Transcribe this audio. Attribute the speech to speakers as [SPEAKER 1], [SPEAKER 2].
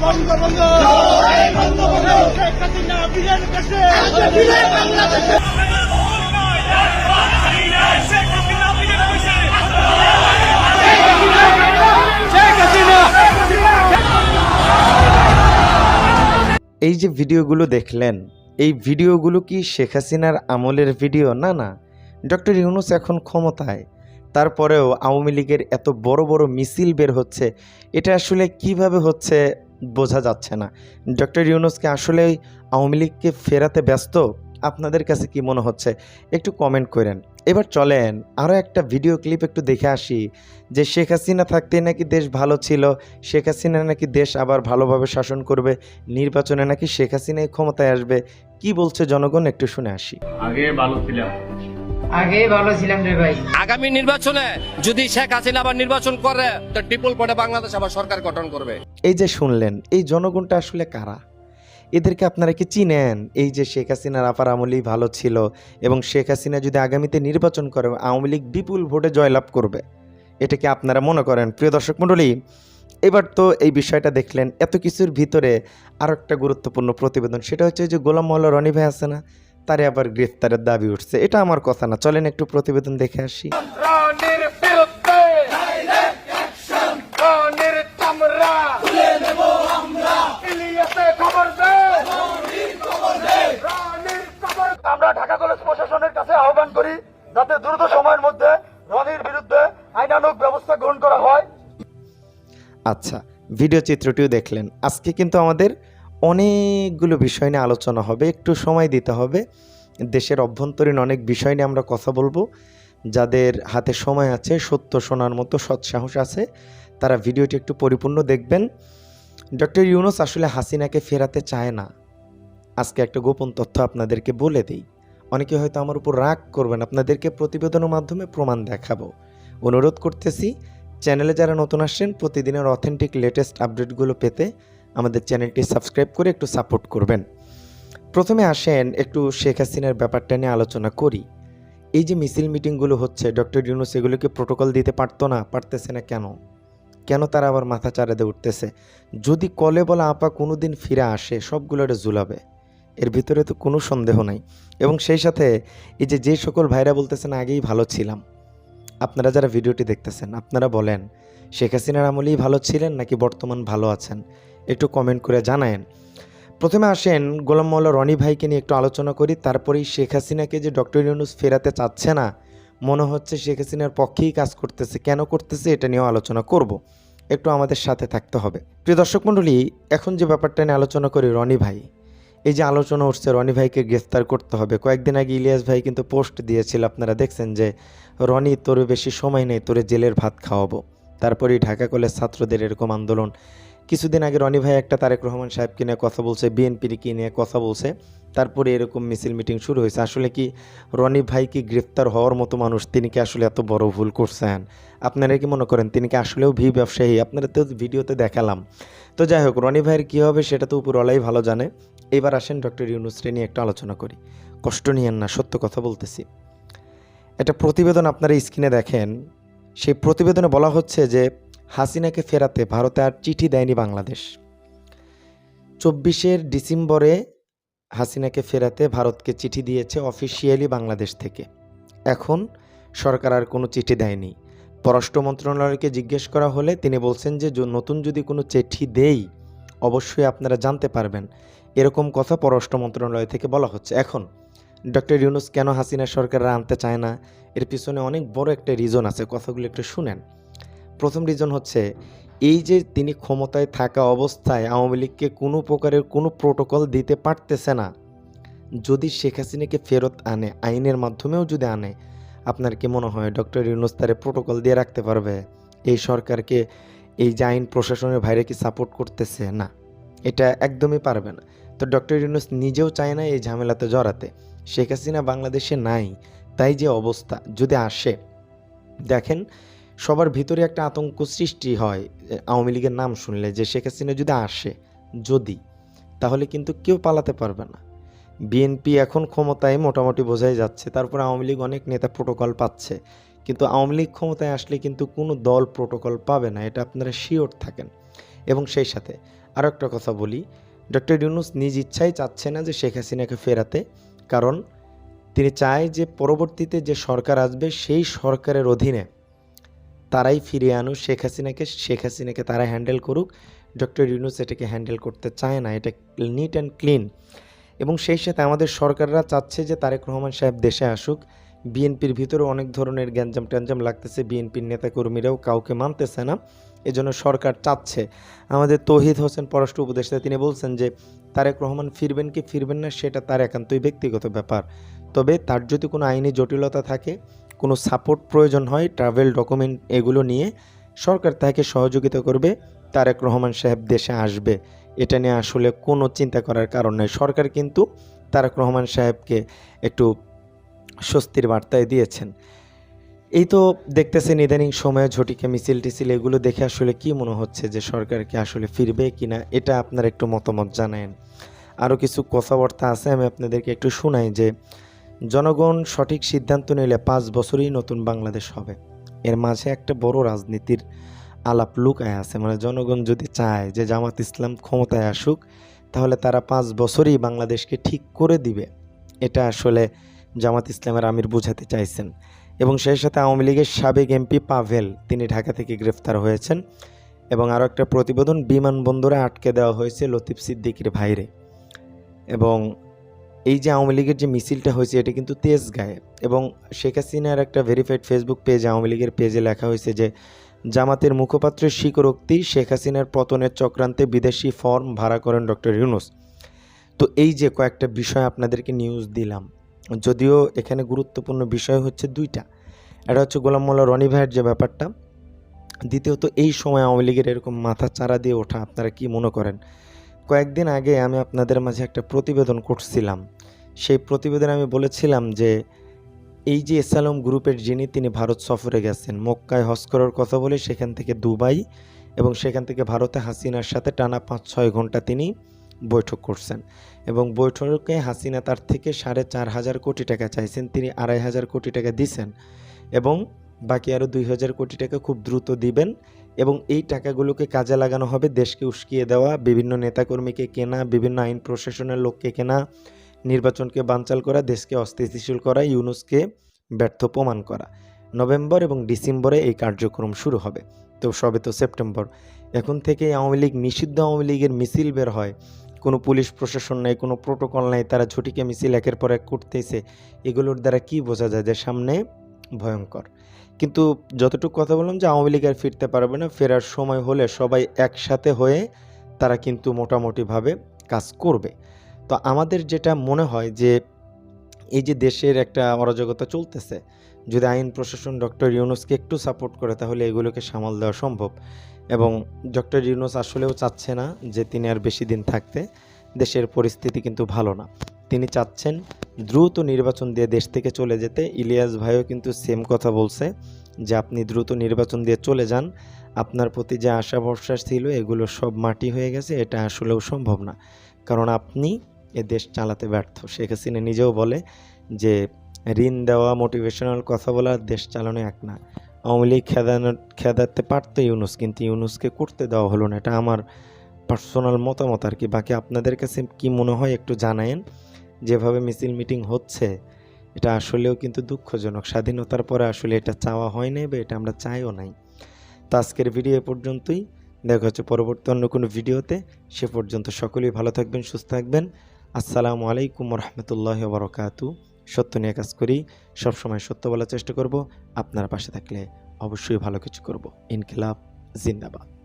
[SPEAKER 1] এই যে ভিডিওগুলো দেখলেন, এই ভিডিওগুলো কি শেখ হাসিনার আমলের ভিডিও? না না। ডক্টর ইউনুস এখন ক্ষমতায়। তারপরেও আওয়ামী লীগের এত বড় বড় মিছিল বের হচ্ছে। এটা আসলে কীভাবে হচ্ছে? বোঝা যাচ্ছে না। ডক্টর ইউনুসকে আসলেই আওয়ামী লীগকে ফেরাতে ব্যস্ত? আপনাদের কাছে কি মনে হচ্ছে? একটু কমেন্ট করেন। এবার চলেন আরও একটা ভিডিও ক্লিপ একটু দেখে আসি, যে শেখ হাসিনা থাকতে নাকি দেশ ভালো ছিল, শেখ হাসিনা নাকি দেশ আবার ভালোভাবে শাসন করবে, নির্বাচনে নাকি শেখ হাসিনাই ক্ষমতায় আসবে, কি বলছে জনগণ একটু শুনে আসি।
[SPEAKER 2] আগে ভালো ছিলাম
[SPEAKER 3] আগেই ভালো ছিলাম রে ভাই।
[SPEAKER 4] আগামী নির্বাচনে যদি শেখ হাসিনা আবার নির্বাচন করে তো ট্রিপল পটে বাংলাদেশ আবার সরকার গঠন করবে।
[SPEAKER 1] এই যে শুনলেন এই জনগণটা আসলে কারা? এদেরকে আপনারা কি চিনেন? এই যে শেখ হাসিনার আপার আমলেই ভালো ছিল এবং শেখ হাসিনা যদি আগামীতে নির্বাচন করে আওয়ামী লীগ বিপুল ভোটে জয়লাভ করবে এটা কি আপনারা মনে করেন? প্রিয় দর্শক মণ্ডলী এবার তো এই বিষয়টা দেখলেন এত কিছুর ভিতরে আরও একটা গুরুত্বপূর্ণ প্রতিবেদন সেটা হচ্ছে যে গোলাম মোল্লা রনি ভাই আছে না? তারে আবার গ্রেফতারের দাবি উঠছে। এটা আমার কথা না। চলেন একটু প্রতিবেদন দেখে আসি।
[SPEAKER 5] আমরা ঢাকা কলেজ প্রশাসনের কাছে আহ্বান করি যাতে দ্রুত সময়ের মধ্যে রনির বিরুদ্ধে আইনানুগ ব্যবস্থা গ্রহণ করা হয়।
[SPEAKER 1] আচ্ছা ভিডিও চিত্রটিও দেখলেন। আজকে কিন্তু আমাদের অনেকগুলো বিষয় নিয়ে আলোচনা হবে, একটু সময় দিতে হবে। দেশের অভ্যন্তরীণ অনেক বিষয় নিয়ে আমরা কথা বলব। যাদের হাতে সময় আছে, সত্য শোনার মতো সৎসাহস আছে, তারা ভিডিওটি একটু পরিপূর্ণ দেখবেন। ডক্টর ইউনুস আসলে হাসিনাকে ফেরাতে চায় না। আজকে একটা গোপন তথ্য আপনাদেরকে বলে দিই। অনেকে হয়তো আমার উপর রাগ করবেন, আপনাদেরকে প্রতিবেদনের মাধ্যমে প্রমাণ দেখাবো। অনুরোধ করতেছি, চ্যানেলে যারা নতুন আসছেন, প্রতিদিনের অথেন্টিক লেটেস্ট আপডেটগুলো পেতে আমাদের চ্যানেলটি সাবস্ক্রাইব করে একটু সাপোর্ট করবেন। প্রথমে আসেন একটু শেখ হাসিনার ব্যাপারটা নিয়ে আলোচনা করি। এই যে মিছিল মিটিংগুলো হচ্ছে, ডক্টর ইউনুস এগুলোকে প্রোটোকল দিতে পারতো না, পারতেছে না কেন? কেন তারা আবার মাথা চারাতে উঠতেছে? যদি কলে বলা আপা কোনো দিন ফিরে আসে সবগুলো এটা জুলাবে এর ভিতরে তো কোনো সন্দেহ নাই। এবং সেই সাথে এই যে যে সকল ভাইরা বলতেছেন আগেই ভালো ছিলাম। আপনারা যারা ভিডিওটি দেখতেছেন, আপনারা বলেন, শেখ হাসিনার আমলেই ভালো ছিলেন নাকি বর্তমান ভালো আছেন? একটু কমেন্ট করে জানায়েন। প্রথমে আসেন গোলাম মোল্লা রনি ভাইকে নিয়ে একটু আলোচনা করি, তারপরেই শেখ হাসিনাকে যে ডক্টর ইউনুস ফেরাতে চাচ্ছে না, মনে হচ্ছে শেখ হাসিনার পক্ষেই কাজ করতেছে। কেন করতেছে এটা নিয়েও আলোচনা করব, একটু আমাদের সাথে থাকতে হবে। প্রিয় দর্শক মণ্ডলী, এখন যে ব্যাপারটা নিয়ে আলোচনা করি রনি ভাই, এই যে আলোচনা উঠছে রনি ভাইকে গ্রেফতার করতে হবে। কয়েকদিন আগে ইলিয়াস ভাই কিন্তু পোস্ট দিয়েছিল, আপনারা দেখছেন যে, রনি, তোরে বেশি সময় নেই, তোরে জেলের ভাত খাওয়াবো। তারপরেই ঢাকা কলেজ ছাত্রদের এরকম আন্দোলন কিছুদিন আগে রনি ভাই একটা তারেক রহমান সাহেবকে নিয়ে কথা বলছে বিএনপির কি নিয়ে কথা বলছে। তারপরে এরকম মিছিল মিটিং শুরু হয়েছে। আসলে কি রনি ভাই কি গ্রেফতার হওয়ার মতো মানুষ তিনি কি আসলে এত বড় ভুল করছেন? আপনারা কি মনে করেন তিনি কি আসলেও ভি ব্যবসায়ী? আপনারা তো ভিডিওতে দেখালাম। তো যাই হোক, রনি ভাইয়ের কী হবে সেটা তো উপরওয়ালাই ভালো জানে। এবার আসেন ডক্টর ইউনুসরে নিয়ে একটু আলোচনা করি। কষ্ট নিয়েন না, সত্য কথা বলতেছি। একটা প্রতিবেদন আপনারা স্ক্রিনে দেখেন। সেই প্রতিবেদনে বলা হচ্ছে যে হাসিনাকে ফেরাতে ভারতে আর চিঠি দেয়নি বাংলাদেশ। চব্বিশের ডিসেম্বরে হাসিনাকে ফেরাতে ভারতকে চিঠি দিয়েছে অফিসিয়ালি বাংলাদেশ থেকে। এখন সরকার আর কোনো চিঠি দেয়নি। পররাষ্ট্র মন্ত্রণালয়কে জিজ্ঞেস করা হলে তিনি বলছেন যে নতুন যদি কোনো চিঠি দেই, অবশ্যই আপনারা জানতে পারবেন। এরকম কথা পররাষ্ট্র মন্ত্রণালয় থেকে বলা হচ্ছে। এখন ডক্টর ইউনুস কেন হাসিনা সরকাররা আনতে চায় না? এর পিছনে অনেক বড় একটা রিজন আছে। কথাগুলো একটু শুনেন। প্রথম রিজন হচ্ছে, এই যে তিনি ক্ষমতায় থাকা অবস্থায় আওয়ামী লীগকে কোনো প্রকারের কোনো প্রোটোকল দিতে পারতেছে না, যদি শেখ হাসিনাকে ফেরত আনে, আইনের মাধ্যমেও যদি আনে, আপনার কি মনে হয় ডক্টর ইউনুস তারে প্রোটোকল দিয়ে রাখতে পারবে? এই সরকারকে, এই যে আইন প্রশাসনের বাইরে কি সাপোর্ট করতেছে? না, এটা একদমই পারবে না। তো ডক্টর ইউনুস নিজেও চায় না এই ঝামেলাতে জড়াতে। শেখ হাসিনা বাংলাদেশে নাই, তাই যে অবস্থা, যদি আসে, দেখেন সবার ভিতরে একটা আতঙ্ক সৃষ্টি হয় আওয়ামী লীগের নাম শুনলে যে শেখ হাসিনা যদি আসে, যদি, তাহলে কিন্তু কেউ পালাতে পারবে না। বিএনপি এখন ক্ষমতায় মোটামুটি বোঝাই যাচ্ছে, তারপর আওয়ামী লীগ অনেক নেতা প্রোটোকল পাচ্ছে, কিন্তু আওয়ামী লীগ ক্ষমতায় আসলে কিন্তু কোনো দল প্রোটোকল পাবে না, এটা আপনারা শিওর থাকেন। এবং সেই সাথে আরও একটা কথা বলি, ডক্টর ইউনুস নিজ ইচ্ছাই চাচ্ছে না যে শেখ হাসিনাকে ফেরাতে, কারণ তিনি চায় যে পরবর্তীতে যে সরকার আসবে, সেই সরকারের অধীনে তারাই ফিরিয়ে আনুক, শেখ হাসিনাকে শেখ হাসিনাকে তারা হ্যান্ডেল করুক। ডক্টর ইউনুস এটাকে হ্যান্ডেল করতে চায় না, এটা নিট অ্যান্ড ক্লিন এবং সেই সাথে আমাদের সরকাররা চাচ্ছে যে তারেক রহমান সাহেব দেশে আসুক। বিএনপির ভিতরে অনেক ধরনের গ্যাঞ্জাম ট্যাঞ্জাম লাগতেছে, বিএনপির নেতাকর্মীরাও কাউকে মানতেছে না, এজন্য সরকার চাচ্ছে। আমাদের তহিদ হোসেন পররাষ্ট্র উপদেষ্টা, তিনি বলছেন যে, তারেক রহমান ফিরবেন কি ফিরবেন না, সেটা তার একান্তই ব্যক্তিগত ব্যাপার। তবে তার যদি কোনো আইনি জটিলতা থাকে কোনো সাপোর্ট প্রয়োজন হয় ট্রাভেল ডকুমেন্ট এগুলো নিয়ে সরকার তাকে সহযোগিতা করবে, তারেক রহমান সাহেব দেশে আসবে। এটা নিয়ে আসলে কোনো চিন্তা করার কারণ নেই। সরকার কিন্তু তারেক রহমান সাহেবকে একটু স্বস্তির বার্তায় দিয়েছেন। এই তো দেখতেছেন ইদানিং সময়ে ঝটিকা মিছিল টিছিল, এগুলো দেখে আসলে কি মনে হচ্ছে যে সরকারকে আসলে ফিরবে কিনা, এটা আপনার একটু মতামত জানায়েন। আরও কিছু কথাবার্তা আছে, আমি আপনাদেরকে একটু শোনাই যে জনগণ সঠিক সিদ্ধান্ত নিলে পাঁচ বছরই নতুন বাংলাদেশ হবে। এর মাঝে একটা বড় রাজনীতির আলাপ লুকায় আছে। মানে জনগণ যদি চায় যে জামাত ইসলাম ক্ষমতায় আসুক, তাহলে তারা পাঁচ বছরই বাংলাদেশকে ঠিক করে দিবে। এটা আসলে জামাত ইসলামের আমির বোঝাতে চাইছেন। এবং সেই সাথে আওয়ামী লীগের সাবেক এমপি পাভেল, তিনি ঢাকা থেকে গ্রেফতার হয়েছেন। এবং আরও একটা প্রতিবেদন বিমানবন্দরে আটকে দেওয়া হয়েছে লতিফ সিদ্দিকির ভাইরে। এবং এই যে আওয়ামী লীগের যে মিছিলটা হয়েছে, এটা কিন্তু তেজ গায়ে এবং শেখ হাসিনার একটা ভেরিফাইড ফেসবুক পেজ আওয়ামী লীগের পেজে লেখা হয়েছে যে, জামাতের মুখপাত্রের স্বীকারোক্তি শেখ হাসিনার পতনের চক্রান্তে বিদেশি ফর্ম ভাড়া করেন ডক্টর ইউনুস। তো এই যে কয়েকটা বিষয় আপনাদেরকে নিউজ দিলাম, যদিও এখানে গুরুত্বপূর্ণ বিষয় হচ্ছে দুইটা। এটা হচ্ছে গোলাম মোল্লা রনি ভাইয়ের যে ব্যাপারটা, দ্বিতীয়ত এই সময় আওয়ামী লীগের এরকম মাথা চারা দিয়ে ওঠা, আপনারা কি মনে করেন? কয়েকদিন আগে আমি আপনাদের মাঝে একটা প্রতিবেদন করছিলাম। সেই প্রতিবেদনে আমি বলেছিলাম যে, এই যে এসালম গ্রুপের যিনি, তিনি ভারত সফরে গেছেন, মক্কায় হজ করার কথা বলে সেখান থেকে দুবাই এবং সেখান থেকে ভারতে হাসিনার সাথে টানা পাঁচ, ছয় ঘণ্টা তিনি বৈঠক করছেন এবং বৈঠকে হাসিনা তার থেকে সাড়ে চার হাজার কোটি টাকা চাইছেন, তিনি আড়াই হাজার কোটি টাকা দিছেন এবং বাকি আরও দুই হাজার কোটি টাকা খুব দ্রুত দিবেন এবং এই টাকাগুলোকে কাজে লাগানো হবে, দেশকে উস্কিয়ে দেওয়া, বিভিন্ন নেতাকর্মীকে কেনা, বিভিন্ন আইন প্রশাসনের লোককে কেনা, নির্বাচনকে বানচাল করা, দেশকে অস্থিতিশীল করা, ইউনুসকে ব্যর্থ প্রমাণ করা। নভেম্বর এবং ডিসেম্বরে এই কার্যক্রম শুরু হবে। তো সবে তো সেপ্টেম্বর। এখন থেকে আওয়ামী লীগ, নিষিদ্ধ আওয়ামী লীগের মিছিল বের হয়। কোনো পুলিশ প্রশাসন নাই, কোনো প্রোটোকল নেই, তারা ঝটিকে মিছিল একের পর এক করতেছে। এগুলোর দ্বারা কি বোঝা যায় যে সামনে ভয়ঙ্কর। কিন্তু যতটুকু কথা বললাম যে আওয়ামী লীগ আর ফিরতে পারবে না, ফেরার সময় হলে সবাই একসাথে হয়ে তারা কিন্তু মোটামুটিভাবে কাজ করবে। তো আমাদের যেটা মনে হয় যে এই যে দেশের একটা অরাজকতা চলতেছে, যদি আইন প্রশাসন ডক্টর ইউনুসকে একটু সাপোর্ট করে তাহলে এগুলোকে সামাল দেওয়া সম্ভব। এবং ডক্টর ইউনুস আসলেও চাচ্ছে না যে তিনি আর বেশি দিন থাকতে দেশের পরিস্থিতি কিন্তু ভালো না। তিনি চাচ্ছেন দ্রুত নির্বাচন দিয়ে দেশ থেকে চলে যেতে। ইলিয়াস ভাইও কিন্তু সেম কথা বলছে যে, আপনি দ্রুত নির্বাচন দিয়ে চলে যান। আপনার প্রতি যে আশা ভরসা ছিল, এগুলো সব মাটি হয়ে গেছে। এটা আসলেও সম্ভব না। কারণ আপনি এ দেশ চালাতে ব্যর্থ। শেখ হাসিনা নিজেও বলে যে, ঋণ দেওয়া মোটিভেশনাল কথা বলা দেশ চালানো এক না। আওয়ামী লীগ খেদানো খেদাতে পারতো ইউনুস, কিন্তু ইউনুসকে করতে দেওয়া হলো না। এটা আমার পার্সোনাল মতামত আর কি। বাকি আপনাদের কাছে কি মনে হয় একটু জানায়েন। যেভাবে মিছিল মিটিং হচ্ছে, এটা আসলেও কিন্তু দুঃখজনক। স্বাধীনতার পরে আসলে এটা চাওয়া হয় নাই বা এটা আমরা চাইও নাই। তো আজকের ভিডিও এ পর্যন্তই। দেখা হচ্ছে পরবর্তী অন্য কোনো ভিডিওতে। সে পর্যন্ত সকলেই ভালো থাকবেন, সুস্থ থাকবেন। আসসালামু আলাইকুম রহমতুল্লাহ বরকাতু সত্য নিয়ে কাজ করি, সবসময় সত্য বলার চেষ্টা করব। আপনার পাশে থাকলে অবশ্যই ভালো কিছু করব। ইনকিলাব, জিন্দাবাদ।